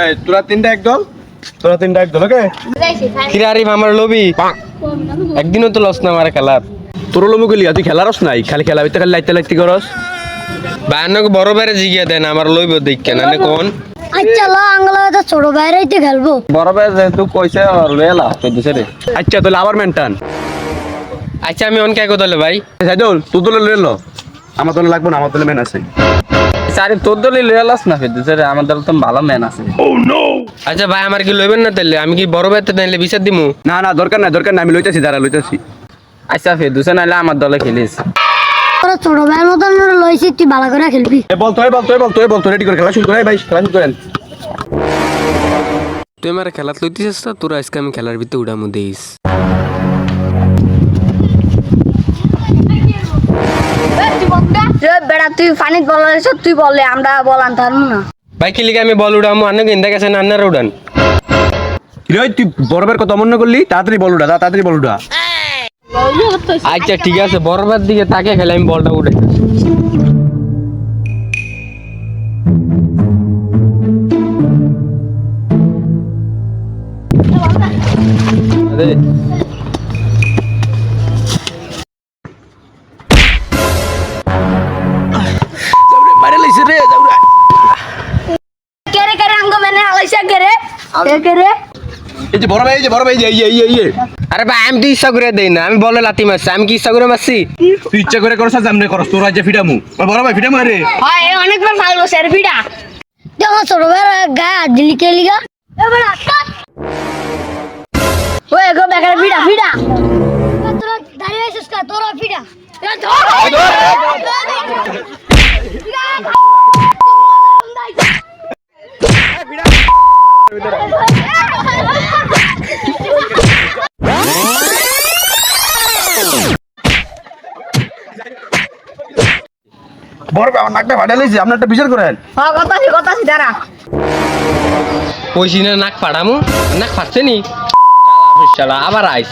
এই তোরা তিনটা একদল তোরা তিনটা একদল ওকে? কিরারি আমার লবি। একদিনও তো লস না আমার খেলার। তোর লোক গেলি তুই খেলারস নাই? খালি খেলা হইতে খালি লাইতে লাইতে করস? বায়ানকে বড় বাইরে জিগিয়ে দেন আমার লইব নে কোন? আচ্ছা ল আঙ্গলা তো ছোট বাইরেই তো খেলব। বড় বাইরে যেহেতু কইছে তো আচ্ছা তাহলে আবার মেনটান আচ্ছা আমি ভাই। সাইদুল তুই তো লইল আমার তো লাগবে না আমার তো মেন আছে। আরে তোর দলে লেলাস না ফের দুসরে আমার দল তো ভালো ম্যান আছে। আচ্ছা ভাই আমার কি লইবেন না তাহলে আমি কি বড় বাইতে তাইলে বিচার দিমু? না না দরকার নাই দরকার নাই আমি লইতেছি দাঁড়া লইতেছি। আচ্ছা ফের দুসরে নাইলে আমার দলে খেলিস। তোরা ছোট ভাইয়ের মতন লইছি তুই ভালো করে খেলবি। এ বল তোই বল তোই বল তোই বল তোর রেডি করে খেলা শুরু করে ভাই খেলা শুরু করেন। তুই আমার খেলাত লইতেছিস না? তোর আজকে আমি খেলার ভিতরে উড়ামু দিস। তুই পানিত বল তুই বলে আমরা বলান তার না। ভাই কি লিগে আমি বল উড়ামু? আন্ন গেন্দা গেছে না আন্নার উড়ান? রে তুই বরবের কথা অমন্য করলি? তাড়াতাড়ি বল উঠা তাড়াতাড়ি বল উঠা আচ্ছা ঠিক আছে বরবার দিকে তাকে খেলে আমি বলটা উঠে বাইরে রে যাউরা কেরে কেরে আঙ্গ মেনে আলাইসা কেরে? কে কেরে? এই যে বড় ভাই এই যে বড় ভাই এই যে এই যে, এই যে, যে। আরে ভাই আমি তো ইচ্ছা করে দেই না আমি বলে লাতি মারছি আমি কি ইচ্ছা করে মারছি? তুই ইচ্ছা করে করছ সামনে করছ তোর আজ ফিডামু বড় ভাই ফিডামু রে হয় অনেকবার ভালো স্যার ভিড়া যেমন ছোট ভাইয়ের গায়ে দিলি কে লিগা? ওই গো বেকার ভিড়া ভিড়া বড় আমার নাকটা ফাটা লাইছে আপনি একটা বিচার করেন। হ্যাঁ কথাছি কথাছি দাঁড়া। কইছি না নাক ফাড়ামু নাক ফাটছে নি? শালা আবার আইস।